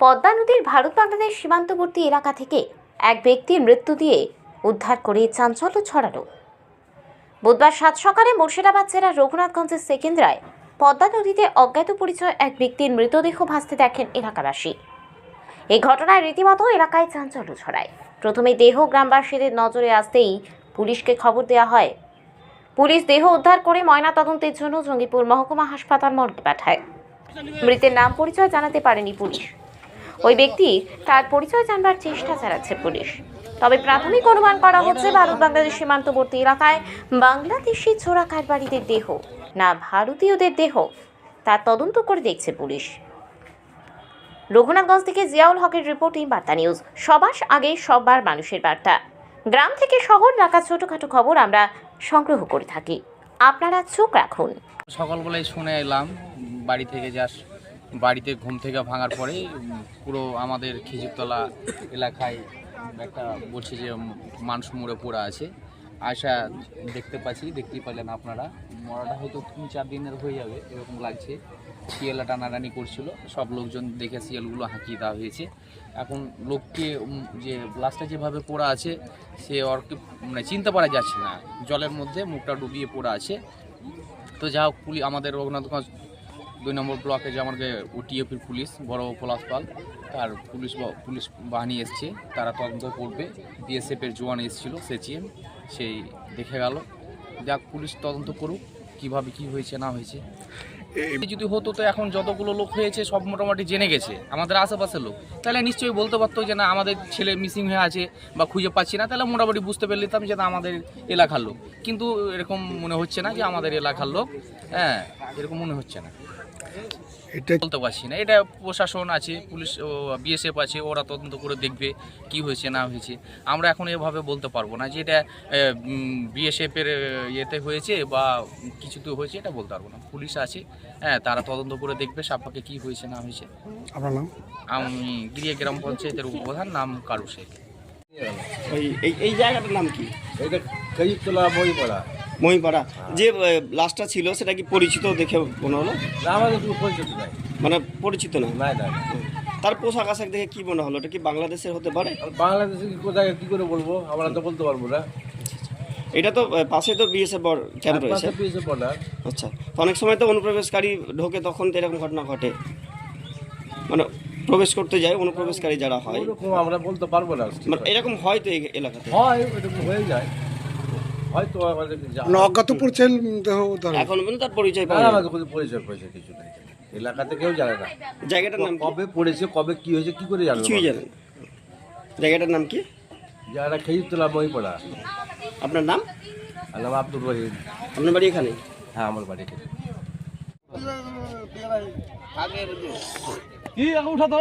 পদ্মা নদীর ভারত বাংলাদেশ সীমান্তবর্তী এলাকা থেকে এক ব্যক্তির মৃত্যু দিয়ে উদ্ধার করে চাঞ্চল্য ছড়ালো। বুধবার সাত সকালে মুর্শিদাবাদ জেলার রঘুনাথগঞ্জের সেকেন্দ্রায় পদ্মা নদীতে অজ্ঞাত পরিচয় এক ব্যক্তির মৃতদেহ ভাসতে দেখেন এলাকাবাসী। এই ঘটনায় রীতিমতো এলাকায় চাঞ্চল্য ছড়ায়। প্রথমে দেহ গ্রামবাসীদের নজরে আসতেই পুলিশকে খবর দেওয়া হয়। পুলিশ দেহ উদ্ধার করে ময়নাতদন্তের জন্য জঙ্গিপুর মহকুমা হাসপাতাল মর্গে পাঠায়। মৃতের নাম পরিচয় জানাতে পারেনি পুলিশ। ওই ব্যক্তি তার পরিচয় জানবার চেষ্টা চালাচ্ছে পুলিশ। তবে প্রাথমিক অনুমান করা হচ্ছে ভারত বাংলাদেশ সীমান্তবর্তী এলাকায় বাংলাদেশি চোরা কারবারিদের দেহ, না ভারতীয়দের দেহ, তা তদন্ত করে দেখছে পুলিশ। রঘুনাথগঞ্জ থেকে জিয়াউল হকের রিপোর্টিং, বার্তা নিউজ। সবার আগে সবার মানুষের বার্তা। গ্রাম থেকে শহর ঢাকা ছোটখাটো খবর আমরা সংগ্রহ করে থাকি। আপনারা চোখ রাখুন। সকালবেলায় শুনে এলাম, বাড়ি থেকে যাস বাড়িতে ঘুম থেকে ভাঙার পরে পুরো আমাদের খেজুরতলা এলাকায় একটা বলছে যে মানুষ মরে পড়ে আছে। আশা দেখতে পাচ্ছি, দেখতেই পারলেন আপনারা। মরাটা হয়তো তিন চার দিনের হয়ে যাবে, এরকম লাগছে। শিয়ালা টানাটানি করছিল। সব লোকজন দেখে শিয়ালগুলো হাঁকিয়ে দেওয়া হয়েছে। এখন লোককে যে লাশটা যেভাবে পড়া আছে, সে ওরকে মানে চিনতে পারা যাচ্ছে না। জলের মধ্যে মুখটা ডুবিয়ে পড়ে আছে। তো যা হোক পুলিশ আমাদের রঘুনাথগঞ্জ দুই নম্বর ব্লকে যে আমাদের ওটিএপির পুলিশ বড় পলাশ পাল তার পুলিশ বা- পুলিশ বাহিনী এসছে। তারা তদন্ত করবে। বিএসএফের জোয়ান এসেছিল সেচিএম। সেই দেখে গেল। যাক পুলিশ তদন্ত করুক কীভাবে কি হয়েছে না হয়েছে। যদি হতো তো এখন যতগুলো লোক হয়েছে সব মোটামুটি জেনে গেছে। আমাদের আশেপাশের লোক। তাহলে নিশ্চয়ই বলতে পারতো যে না আমাদের ছেলে মিসিং হয়ে আছে বা খুঁজে পাচ্ছি না। তাহলে মোটামুটি বুঝতে পারলিতাম যে না আমাদের এলাকার লোক। কিন্তু এরকম মনে হচ্ছে না যে আমাদের এলাকার লোক। হ্যাঁ এরকম মনে হচ্ছে না। এটা বলতে পারছি না। এটা প্রশাসন আছে পুলিশ বিএসএফ আছে ওরা তদন্ত করে দেখবে কি হয়েছে না হয়েছে। আমরা এখন এভাবে বলতে পারব না যে এটা বিএসএফের ইয়েতে হয়েছে বা কিছুতে হয়েছে এটা বলতে পারব না। পুলিশ আছে হ্যাঁ তারা তদন্ত করে দেখবে সাপাকে কি হয়েছে না হয়েছে। আপনার নাম? আমি গিরিয়া গ্রাম পঞ্চায়েতের উপপ্রধান নাম কারু শেখ। এই এই জায়গাটার নাম কি? এটা খেজুরতলা বইপাড়া। মহিপাড়া। যে লাশটা ছিল সেটা কি পরিচিত দেখে মনে হলো? আমাদের পরিচিত নাই। মানে পরিচিত না? তার পোশাক আশাক দেখে কি মনে হলো? এটা কি বাংলাদেশের হতে পারে? আর বাংলাদেশে কি কোথায় কি করে বলব? আমরা তো বলতে পারব না। এটা তো পাশে তো বিএসএফ ক্যাম্প রয়েছে। আচ্ছা অনেক সময় তো অনুপ্রবেশকারী ঢোকে তখন তো এরকম ঘটনা ঘটে। মানে প্রবেশ করতে যায় অনুপ্রবেশকারী যারা হয়। আমরা বলতে পারব না। মানে এরকম হয় তো এলাকাতে? হয় এরকম হয়ে যায়। হয়তো অজ্ঞাত পরিচয় দেহ এখন পর্যন্ত তার পরিচয় পাওয়া আমাদের কোনো পরিচয় পরিচয় কিছু নাই। এলাকাতে কেউ জানে না। জায়গাটার নাম কি? কবে পড়েছে কবে কি হয়েছে কি করে জানব কিছুই জানেন জায়গাটার নাম কি? যারা খেজুরতলা বইপাড়া আপনার নাম? নাম আব্দুর রহিম। আপনার বাড়ি এখানে? হ্যাঁ আমার বাড়ি কি উঠা তো